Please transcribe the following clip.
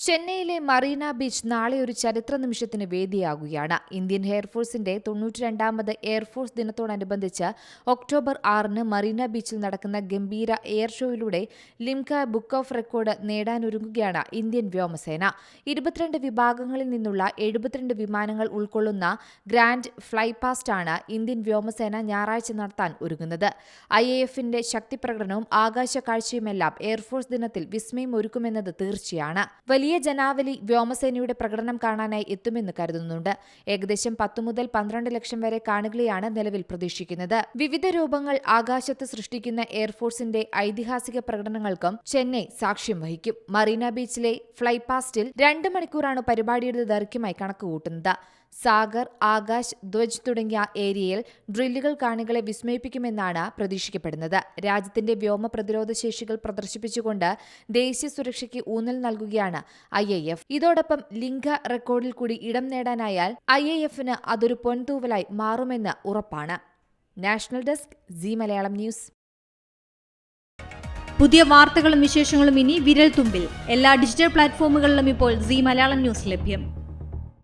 ചെന്നൈയിലെ മറീന ബീച്ച് നാളെ ഒരു ചരിത്ര നിമിഷത്തിന് വേദിയാകുകയാണ്. ഇന്ത്യൻ എയർഫോഴ്സിന്റെ തൊണ്ണൂറ്റിരണ്ടാമത് എയർഫോഴ്സ് ദിനത്തോടനുബന്ധിച്ച് ഒക്ടോബർ ആറിന് മറീന ബീച്ചിൽ നടക്കുന്ന ഗംഭീര എയർ ഷോയിലൂടെ ലിംക ബുക്ക് ഓഫ് റെക്കോർഡ് നേടാനൊരുങ്ങുകയാണ് ഇന്ത്യൻ വ്യോമസേന. ഇരുപത്തിരണ്ട് വിഭാഗങ്ങളിൽ നിന്നുള്ള എഴുപത്തിരണ്ട് വിമാനങ്ങൾ ഉൾക്കൊള്ളുന്ന ഗ്രാൻഡ് ഫ്ലൈ പാസ്റ്റാണ് ഇന്ത്യൻ വ്യോമസേന ഞായറാഴ്ച നടത്താൻ ഒരുങ്ങുന്നത്. ഐ എ എഫിന്റെ ശക്തിപ്രകടനവും ആകാശ കാഴ്ചയുമെല്ലാം എയർഫോഴ്സ് ദിനത്തിൽ വിസ്മയം ഒരുക്കുമെന്നത് തീർച്ചയാണ്. വലിയ ജനാവലി വ്യോമസേനയുടെ പ്രകടനം കാണാനായി എത്തുമെന്ന് കരുതുന്നുണ്ട്. ഏകദേശം പത്തു മുതൽ പന്ത്രണ്ട് ലക്ഷം വരെ കാണികളെയാണ് നിലവിൽ പ്രതീക്ഷിക്കുന്നത്. വിവിധ രൂപങ്ങൾ ആകാശത്ത് സൃഷ്ടിക്കുന്ന എയർഫോഴ്സിന്റെ ഐതിഹാസിക പ്രകടനങ്ങൾക്കും ചെന്നൈ സാക്ഷ്യം വഹിക്കും. മറീന ബീച്ചിലെ ഫ്ലൈപാസ്റ്റിൽ രണ്ട് മണിക്കൂറാണ് പരിപാടിയുടെ ദൈർഘ്യമായി കണക്കുകൂട്ടുന്നത്. സാഗർ ആകാശ് ധ്വജ് തുടങ്ങിയ ഏരിയയിൽ ഡ്രില്ലുകൾ കാണികളെ വിസ്മയിപ്പിക്കുമെന്നാണ് പ്രതീക്ഷിക്കപ്പെടുന്നത്. രാജ്യത്തിന്റെ വ്യോമ പ്രതിരോധ ശേഷികൾ പ്രദർശിപ്പിച്ചുകൊണ്ട് ദേശീയ സുരക്ഷയ്ക്ക് ഊന്നൽ നൽകുകയാണ് ഐ എ എഫ്. ഇതോടൊപ്പം ലിംഗ റെക്കോർഡിൽ കൂടി ഇടം നേടാനായാൽ ഐ എ എഫിന് അതൊരു പൊൻതൂവലായി മാറുമെന്ന് ഉറപ്പാണ്. National desk Zee Malayalam news. പുതിയ വാർത്തകളും വിശേഷങ്ങളും ഇനി വിരൽ തുമ്പിൽ. എല്ലാ ഡിജിറ്റൽ പ്ലാറ്റ്ഫോമുകളിലും ഇപ്പോൾ സി മലയാളം ന്യൂസ് ലഭ്യം.